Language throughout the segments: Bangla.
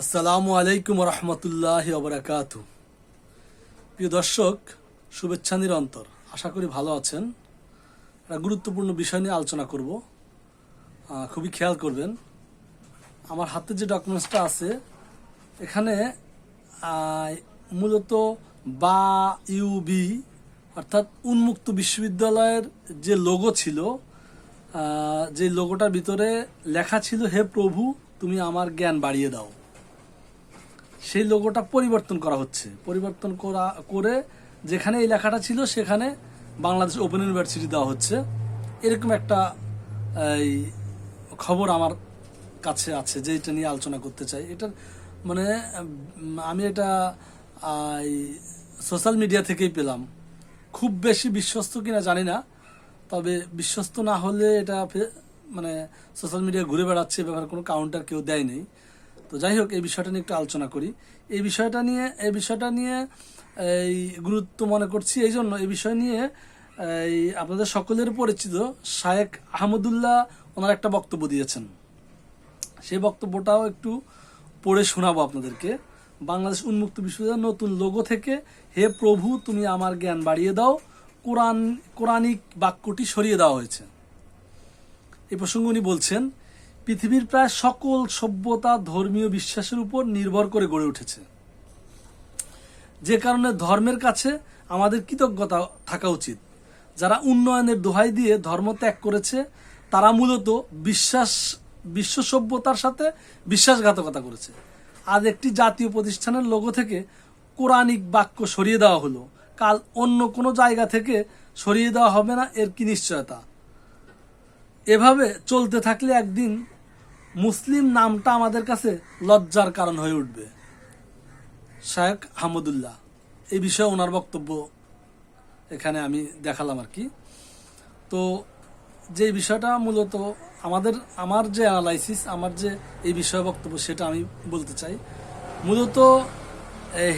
আসসালামু আলাইকুম রহমতুল্লাহ ওবরাকাতু। প্রিয় দর্শক, শুভেচ্ছা নিরন্তর। আশা করি ভালো আছেন। একটা গুরুত্বপূর্ণ বিষয় নিয়ে আলোচনা করব। খুবই খেয়াল করবেন। আমার হাতে যে ডকুমেন্টসটা আছে, এখানে মূলত বা ইউবি অর্থাৎ উন্মুক্ত বিশ্ববিদ্যালয়ের যে লোগো ছিল যে লোগোটার ভিতরে লেখা ছিল, হে প্রভু, তুমি আমার জ্ঞান বাড়িয়ে দাও। সেই লোগোটা পরিবর্তন করা হচ্ছে। পরিবর্তন করা, করে যেখানে এই লেখাটা ছিল, সেখানে বাংলাদেশ ওপেন ইউনিভার্সিটি দেওয়া হচ্ছে। এরকম একটা, এই, খবর আমার কাছে আছে, যে এটা নিয়ে আলোচনা করতে চাই। এটা মানে আমি এটা সোশ্যাল মিডিয়া থেকেই পেলাম। খুব বেশি বিশ্বস্ত কিনা জানি না, তবে বিশ্বস্ত না হলে এটা মানে সোশ্যাল মিডিয়া ঘুরে বেড়াচ্ছে ব্যাপারে কোনো কাউন্টার কেউ দেয় নেই তো যাই হোক, এই বিষয়টা নিয়ে একটু আলোচনা করি। এই বিষয়টা নিয়ে, এই বিষয়টা নিয়ে এই গুরুত্ব মনে করছি এই জন্য এই বিষয় নিয়ে এই আপনাদের সকলের পরিচিত শায়েক আহমদুল্লাহ ওনার একটা বক্তব্য দিয়েছেন। সেই বক্তব্যটাও একটু পড়ে শোনাবো আপনাদেরকে। বাংলাদেশ উন্মুক্ত বিশ্ববিদ্যালয়ের নতুন লোগো থেকে, হে প্রভু, তুমি আমার জ্ঞান বাড়িয়ে দাও। কোরআন, কোরআনিক বাক্যটি সরিয়ে দেওয়া হয়েছে। এই প্রসঙ্গে উনি বলছেন পৃথিবীর প্রায় সকল সভ্যতা, ধর্মীয় বিশ্বাসের উপর নির্ভর করে গড়ে উঠেছে। যে কারণে ধর্মের কাছে আমাদের কৃতজ্ঞতা থাকা উচিত। যারা উন্নয়নের দোহাই দিয়ে ধর্ম ত্যাগ করেছে, তারা মূলত বিশ্বাস, বিশ্ব সভ্যতার সাথে বিশ্বাসঘাতকতা করেছে। আজ একটি জাতীয় প্রতিষ্ঠানের লোগো থেকে কোরআনিক বাক্য সরিয়ে দেওয়া হলো। কাল অন্য কোনো জায়গা থেকে সরিয়ে দেওয়া হবে না, এর কি নিশ্চয়তা? এভাবে চলতে থাকলে একদিন মুসলিম নামটা আমাদের কাছে লজ্জার কারণ হয়ে উঠবে। শায়েক হামদুল্লাহ এই বিষয়ে ওনার বক্তব্য এখানে আমি দেখালাম আর কি। তো যে বিষয়টা মূলত আমাদের, আমার যে অ্যানালাইসিস আমার যে এই বিষয়ে বক্তব্য সেটা আমি বলতে চাই। মূলত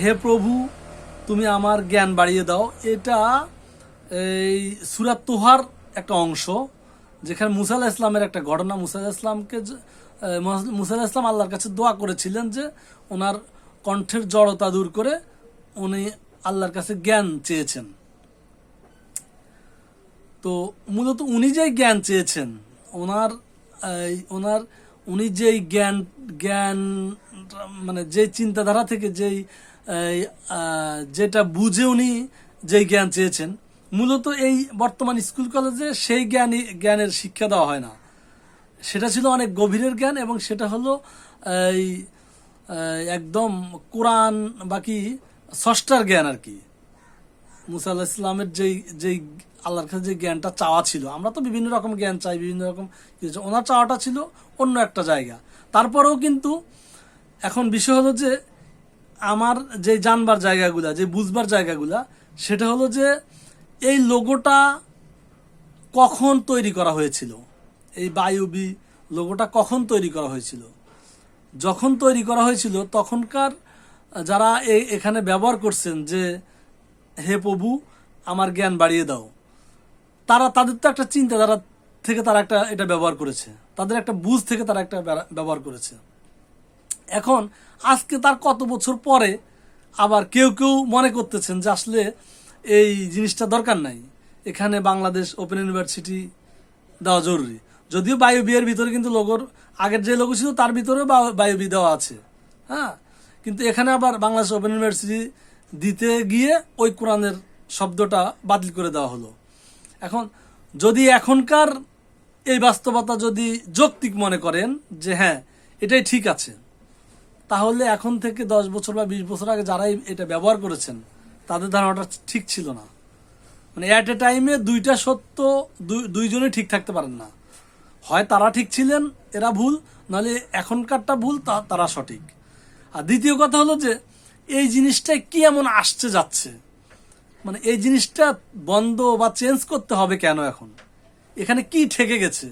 হে প্রভু, তুমি আমার জ্ঞান বাড়িয়ে দাও। এটা এই সুরাত তোহার একটা অংশ, যেখানে মুসা ইসলামের একটা ঘটনা। মুসা ইসলামকে যে- এ, মুসা ইসলাম আল্লাহর কাছে দোয়া করেছিলেন যে ওনার কণ্ঠের জড়তা দূর করে উনি আল্লাহর কাছে জ্ঞান চেয়েছেন। তো মূলত উনি যেই জ্ঞান চেয়েছেন ওনার ওনার উনি যেই জ্ঞান জ্ঞান মানে যে চিন্তাধারা থেকে যেই যেটা বুঝে উনি যেই জ্ঞান চেয়েছেন মূলত এই বর্তমান স্কুল কলেজে সেই জ্ঞানই জ্ঞানের শিক্ষা দেওয়া হয় না। সেটা ছিল অনেক গভীরের জ্ঞান এবং সেটা হলো, এই একদম কোরআন বাকি ষষ্ঠার জ্ঞান আর কি। মুসা আল্লাহ ইসলামের যেই যেই আল্লাহর কাছে যে জ্ঞানটা চাওয়া ছিল, আমরা তো বিভিন্ন রকম জ্ঞান চাই, বিভিন্ন রকম ওনার চাওয়াটা ছিল অন্য একটা জায়গা। তারপরেও কিন্তু এখন বিষয় হলো যে, আমার যে জানবার জায়গাগুলা, যে বুঝবার জায়গাগুলা, সেটা হলো যে, এই লোগোটা কখন তৈরি করা হয়েছিল? এই বায়ুবি লোগোটা কখন তৈরি করা হয়েছিল? যখন তৈরি করা হয়েছিল, তখনকার যারা এ- এখানে ব্যবহার করছেন যে, হে প্রভু, আমার জ্ঞান বাড়িয়ে দাও। তারা, তাদের তো একটা চিন্তাধারা থেকে তারা একটা এটা ব্যবহার করেছে। তাদের একটা বুঝ থেকে তারা একটা ব্যা- ব্যবহার করেছে। এখন, আজকে তার কত বছর পরে আবার কেউ কেউ মনে করতেছেন যে, আসলে এই জিনিসটা দরকার নাই। এখানে বাংলাদেশ ওপেন ইউনিভার্সিটি দেওয়া জরুরি। যদিও বায়ু বিয়ের ভিতরে কিন্তু লোগোর আগের যে লোগো ছিল তার ভিতরে বায়ু বি দেওয়া আছে। হ্যাঁ? কিন্তু এখানে আবার বাংলাদেশ ওপেন ইউনিভার্সিটি দিতে গিয়ে ওই কোরআনের শব্দটা বাতিল করে দেওয়া হলো। এখন, যদি এখনকার এই বাস্তবতা যদি যৌক্তিক মনে করেন যে হ্যাঁ এটাই ঠিক আছে, তাহলে এখন থেকে দশ বছর বা বিশ বছর আগে যারাই এটা ব্যবহার করেছেন, তাদের ধারণাটা ঠিক ছিল না। মানে অ্যাট এ টাইমে দুইটা সত্য, দুই- দুইজনই ঠিক থাকতে পারেন না। হয় তারা ঠিক ছিলেন, এরা ভুল, নাহলে এখনকারটা ভুল, তা- তারা সঠিক। আর দ্বিতীয় কথা হলো যে, এই জিনিসটা কি এমন আসছে যাচ্ছে? মানে এই জিনিসটা বন্ধ বা চেঞ্জ করতে হবে কেন এখন? এখানে কি ঠেকে গেছে?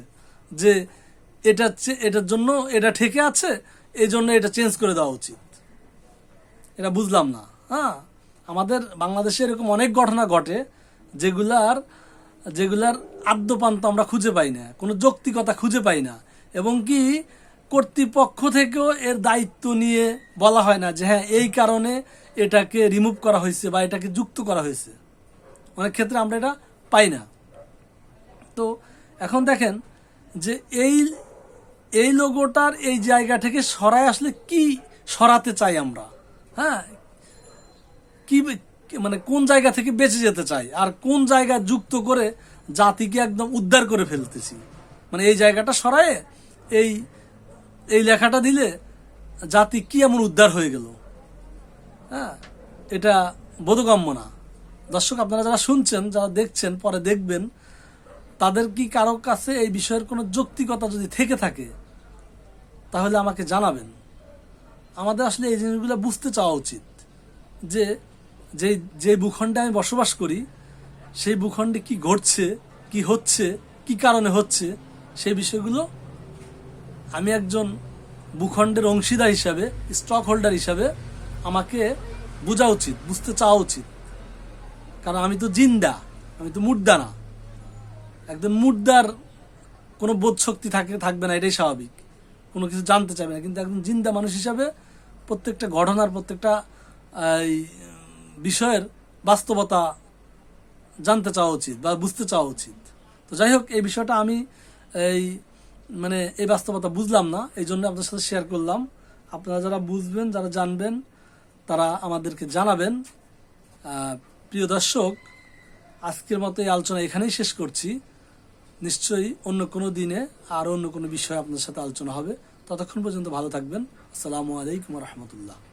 যে এটা এটার জন্য এটা ঠেকে আছে, এই জন্য এটা চেঞ্জ করে দেওয়া উচিত। এটা বুঝলাম না। হ্যাঁ আমাদের বাংলাদেশে এরকম অনেক ঘটনা ঘটে, যেগুলার যেগুলার আদ্যপান্ত আমরা খুঁজে পাই না, কোনো যৌক্তিকতা খুঁজে পাই না। এবং কি, কর্তৃপক্ষ থেকেও এর দায়িত্ব নিয়ে বলা হয় না যে হ্যাঁ এই কারণে এটাকে রিমুভ করা হয়েছে বা এটাকে যুক্ত করা হয়েছে। অনেক ক্ষেত্রে আমরা এটা পাই না। তো এখন দেখেন যে এই এই লোগোটার এই জায়গা থেকে সরায় আসলে কি সরাতে চাই আমরা? হ্যাঁ মানে কোন জায়গা থেকে বেঁচে যেতে চাই? আর কোন জায়গা যুক্ত করে জাতিকে একদম উদ্ধার করে ফেলতেছি? মানে এই জায়গাটা সরায়ে এই এই লেখাটা দিলে জাতি কি এমন উদ্ধার হয়ে গেল? হ্যাঁ এটা বোধগম্য না। দর্শক, আপনারা যারা শুনছেন, যারা দেখছেন, পরে দেখবেন, তাদের কি কারও কাছে এই বিষয়ের কোনো যৌক্তিকতা যদি থেকে থাকে, তাহলে আমাকে জানাবেন। আমাদের আসলে এই জিনিসগুলো বুঝতে চাওয়া উচিত যে যে যে ভূখণ্ডে আমি বসবাস করি, সেই ভূখণ্ডে কি ঘটছে, কি হচ্ছে, কি কারণে হচ্ছে সেই বিষয়গুলো আমি একজন ভূখণ্ডের অংশীদার হিসাবে স্টক হোল্ডার হিসাবে আমাকে বোঝা উচিত, বুঝতে চাওয়া উচিত। কারণ আমি তো জিন্দা, আমি তো মুর্দা না। একজন মুর্দার কোনো বোধ শক্তি থাকে, থাকবে না, এটাই স্বাভাবিক। কোনো কিছু জানতে চাইবে না, কিন্তু একজন জিন্দা মানুষ হিসাবে প্রত্যেকটা ঘটনার প্রত্যেকটা বিষয়ের বাস্তবতা জানতে চাওয়া উচিত বা বুঝতে চাওয়া উচিত। তো যাই হোক, এই বিষয়টা আমি এই মানে এই বাস্তবতা বুঝলাম না, এই জন্য আপনার সাথে শেয়ার করলাম। আপনারা যারা বুঝবেন, যারা জানবেন, তারা আমাদেরকে জানাবেন। প্রিয় দর্শক, আজকের মতো এই আলোচনা এখানেই শেষ করছি। নিশ্চয়ই অন্য কোনো দিনে আর অন্য কোনো বিষয়ে আপনার সাথে আলোচনা হবে। ততক্ষণ পর্যন্ত ভালো থাকবেন। আসসালামু আলাইকুম রহমতুল্লাহ।